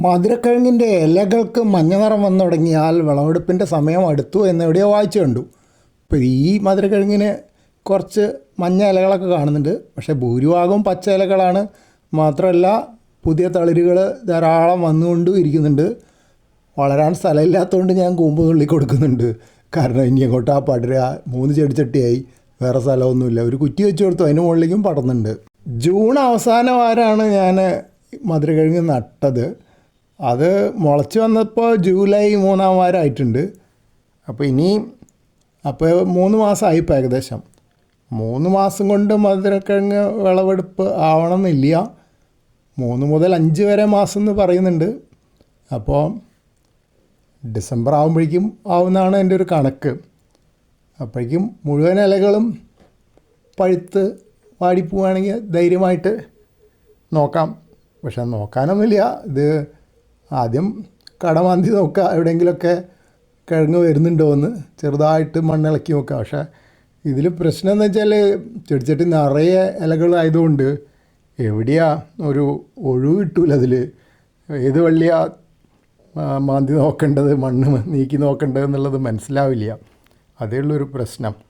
മധുരക്കിഴങ്ങിന്റെ ഇലകൾക്ക് മഞ്ഞ നിറം വന്നു തുടങ്ങിയാൽ വിളവെടുപ്പിന്റെ സമയം അടുത്തു എന്ന് എവിടെയോ വായിച്ചു കണ്ടു. ഇപ്പോൾ ഈ മധുരക്കിഴങ്ങിന് കുറച്ച് മഞ്ഞ ഇലകളൊക്കെ കാണുന്നുണ്ട്. പക്ഷേ ഭൂരിഭാഗവും പച്ച ഇലകളാണ്. മാത്രമല്ല പുതിയ തളിരുകൾ ധാരാളം വന്നുകൊണ്ടും ഇരിക്കുന്നുണ്ട്. വളരാൻ സ്ഥലമില്ലാത്തതുകൊണ്ട് ഞാൻ കൂമ്പ് തുള്ളി കൊടുക്കുന്നുണ്ട്. കാരണം ഇനി അങ്ങോട്ട് ആ പടരുക? മൂന്ന് ചെടിച്ചട്ടിയായി. വേറെ സ്ഥലമൊന്നുമില്ല. ഒരു കുറ്റി വെച്ച് കൊടുത്തു. അതിന് മുകളിലേക്കും പടർന്നുണ്ട്. ജൂൺ അവസാന വാരമാണ് ഞാൻ മധുരക്കിഴങ്ങ് നട്ടത്? അത് മുളച്ച് വന്നപ്പോൾ ജൂലൈ മൂന്നാം വാരമായിട്ടുണ്ട് അപ്പോൾ ഇനി അപ്പോൾ മൂന്ന് മാസമായി ഇപ്പോൾ ഏകദേശം. മൂന്ന് മാസം കൊണ്ട് മധുരക്കിഴങ്ങ് വിളവെടുപ്പ് ആവണമെന്നില്ല മൂന്ന് മുതൽ അഞ്ച് വരെ മാസം എന്ന് പറയുന്നുണ്ട്. അപ്പോൾ ഡിസംബർ ആകുമ്പോഴേക്കും ആവുന്നതാണ് എന്റെ ഒരു കണക്ക്. അപ്പോഴേക്കും മുഴുവൻ ഇലകളും പഴുത്ത് വാടിപ്പോവുകയാണെങ്കിൽ ധൈര്യമായിട്ട് നോക്കാം. പക്ഷെ നോക്കാനൊന്നുമില്ല ഇത് ആദ്യം കടമാന്തി നോക്കുക എവിടെയെങ്കിലുമൊക്കെ കിഴങ്ങ് വരുന്നുണ്ടോ എന്ന് ചെറുതായിട്ട് മണ്ണിളക്കി നോക്കുക. പക്ഷേ ഇതിൽ പ്രശ്നം എന്ന് വെച്ചാൽ ചെടിച്ചട്ടി നിറയെ ഇലകളായതുകൊണ്ട് എവിടെയാ ഒരു ഒഴിവ് കിട്ടൂല അതിൽ. ഏത് വള്ളിയാ മാന്തി നോക്കേണ്ടത് മണ്ണ് നീക്കി നോക്കേണ്ടത് എന്നുള്ളത് മനസ്സിലാവില്ല. അതേ ഉള്ളൊരു പ്രശ്നം.